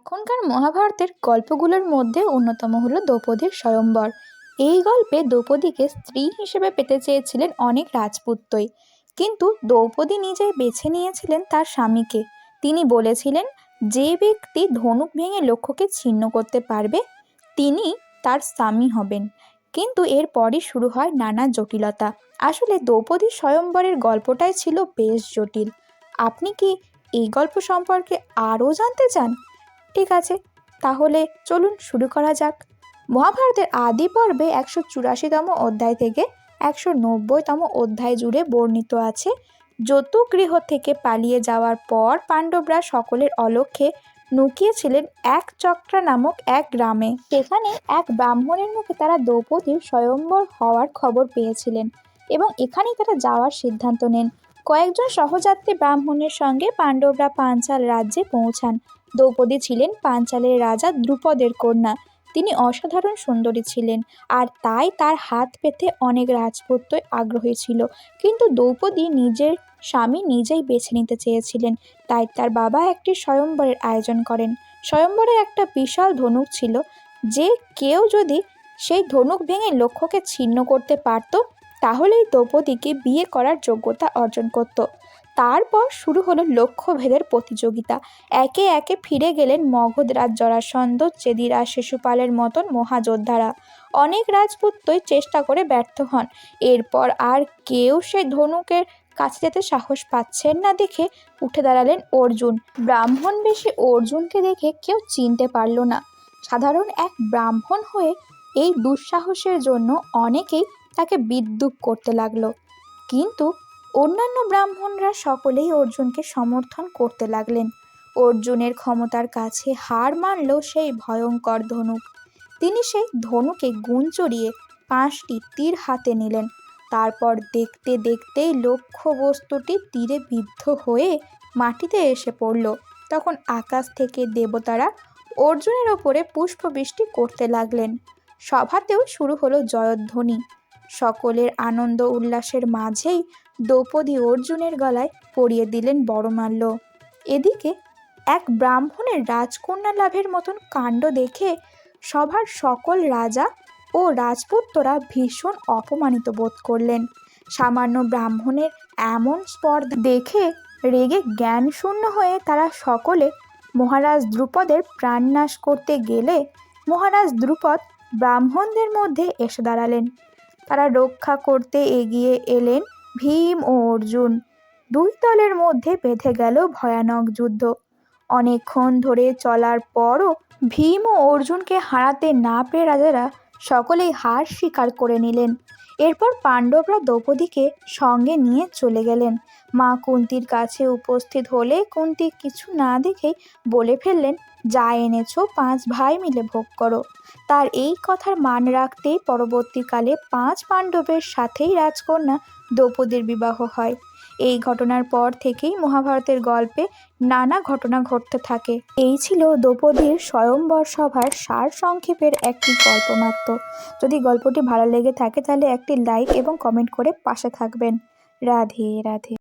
এখনকার মহাভারতের গল্পগুলোর মধ্যে অন্যতম হলো দ্রৌপদীর স্বয়ম্বর। এই গল্পে দ্রৌপদীকে স্ত্রী হিসেবে পেতে চেয়েছিলেন অনেক রাজপুত্রই। কিন্তু দ্রৌপদী নিজেই বেছে নিয়েছিলেন তার স্বামীকে। তিনি বলেছিলেন, যে ব্যক্তি ধনুক ভেঙে লক্ষ্যকে ছিন্ন করতে পারবে, তিনি তার স্বামী হবেন। কিন্তু এরপরই শুরু হয় নানা জটিলতা। আসলে দ্রৌপদী স্বয়ম্বরের গল্পটাই ছিল বেশ জটিল। আপনি কি এই গল্প সম্পর্কে আরও জানতে চান? ঠিক আছে, তাহলে চলুন শুরু করা যাক। মহাভারতের আদি পর্বে একশো চুরাশিতম অধ্যায় থেকে একশো নব্বইতম অধ্যায় জুড়ে বর্ণিত আছে যতুগৃহ থেকে পালিয়ে যাওয়ার পর পাণ্ডবরা সকলের অলক্ষ্যে লুকিয়েছিলেন এক চক্রা নামক এক গ্রামে। সেখানে এক ব্রাহ্মণের মুখে তারা দ্রৌপদীর স্বয়ম্বর হওয়ার খবর পেয়েছিলেন এবং এখানেই তারা যাওয়ার সিদ্ধান্ত নেন। কয়েকজন সহযাত্রী ব্রাহ্মণের সঙ্গে পাণ্ডবরা পাঞ্চাল রাজ্যে পৌঁছান। দ্রৌপদী ছিলেন পাঞ্চালের রাজা দ্রুপদের কন্যা। তিনি অসাধারণ সুন্দরী ছিলেন আর তাই তার হাত পেতে অনেক রাজপুত্রই আগ্রহী ছিল। কিন্তু দ্রৌপদী নিজের স্বামী নিজেই বেছে নিতে চেয়েছিলেন। তাই তার বাবা একটি স্বয়ম্বরের আয়োজন করেন। স্বয়ম্বরে একটা বিশাল ধনুক ছিল। যে কেউ যদি সেই ধনুক ভেঙে লক্ষ্যকে ছিন্ন করতে পারত, তাহলেই দ্রৌপদীকে বিয়ে করার যোগ্যতা অর্জন করত। তারপর শুরু হলো লক্ষ্যভেদের প্রতিযোগিতা। একে একে ফিরে গেলেন মগধরাজ জরাসন্ধ, চেদিরা শিশুপালের মতন মহাযোদ্ধারা। অনেক রাজপুত্রই চেষ্টা করে ব্যর্থ হন। এরপর আর কেউ সেই ধনুকের কাছে যেতে সাহস পাচ্ছেন না দেখে উঠে দাঁড়ালেন অর্জুন। ব্রাহ্মণ বেশি অর্জুনকে দেখে কেউ চিনতে পারল না। সাধারণ এক ব্রাহ্মণ হয়ে এই দুঃসাহসের জন্য অনেকেই তাকে বিদ্রুপ করতে লাগল। কিন্তু অন্যান্য ব্রাহ্মণরা সকলেই অর্জুনকে সমর্থন করতে লাগলেন। অর্জুনের ক্ষমতার কাছে হার মানল সেই ভয়ঙ্কর ধনুক। তিনি সেই ধনুকে গুণ চড়িয়ে পাঁচটি তীর হাতে নিলেন। তারপর দেখতে দেখতেই লক্ষ্য বস্তুটি তীরে বিদ্ধ হয়ে মাটিতে এসে পড়ল। তখন আকাশ থেকে দেবতারা অর্জুনের ওপরে পুষ্পবৃষ্টি করতে লাগলেন। সভাতেও শুরু হলো জয়ধ্বনি। সকলের আনন্দ উল্লাসের মাঝেই দ্রৌপদী অর্জুনের গলায় পরিয়ে দিলেন বড়মাল্য। এদিকে এক ব্রাহ্মণের রাজকন্যা লাভের মতন কাণ্ড দেখে সভার সকল রাজা ও রাজপুত্ররা ভীষণ অপমানিত বোধ করলেন। সামান্য ব্রাহ্মণের এমন স্পর্ধা দেখে রেগে জ্ঞান শূন্য হয়ে তারা সকলে মহারাজ দ্রুপদের প্রাণনাশ করতে গেলে মহারাজ দ্রুপদ ব্রাহ্মণদের মধ্যে এসে দাঁড়ালেন। তারা রক্ষা করতে এগিয়ে এলেন ভীম ও অর্জুন দুই দলের মধ্যে বেঁধে গেল ভয়ানক যুদ্ধ। অনেকক্ষণ ধরে চলার পরও ভীম ও অর্জুনকে হারাতে না পেরে রাজারা সকলেই হার স্বীকার করে নিলেন। এরপর পাণ্ডবরা দ্রৌপদীকে সঙ্গে নিয়ে চলে গেলেন। মা কুন্তির কাছে উপস্থিত হলে কুন্তি কিছু না দেখেই বলে ফেললেন, যা এনেছো পাঁচ ভাই মিলে ভোগ করো। তার এই কথার মান রাখতেই পরবর্তীকালে পাঁচ পাণ্ডবের সাথেই রাজকন্যা দ্রৌপদীর বিবাহ হয়। এই ঘটনার পর থেকেই মহাভারতের গল্পে নানা ঘটনা ঘটতে থাকে। এই ছিল দ্রৌপদীর স্বয়ম্বর সভার সার সংক্ষেপের একটি গল্প মাত্র। যদি গল্পটি ভালো লেগে থাকে তাহলে একটি লাইক এবং কমেন্ট করে পাশে থাকবেন। রাধে রাধে।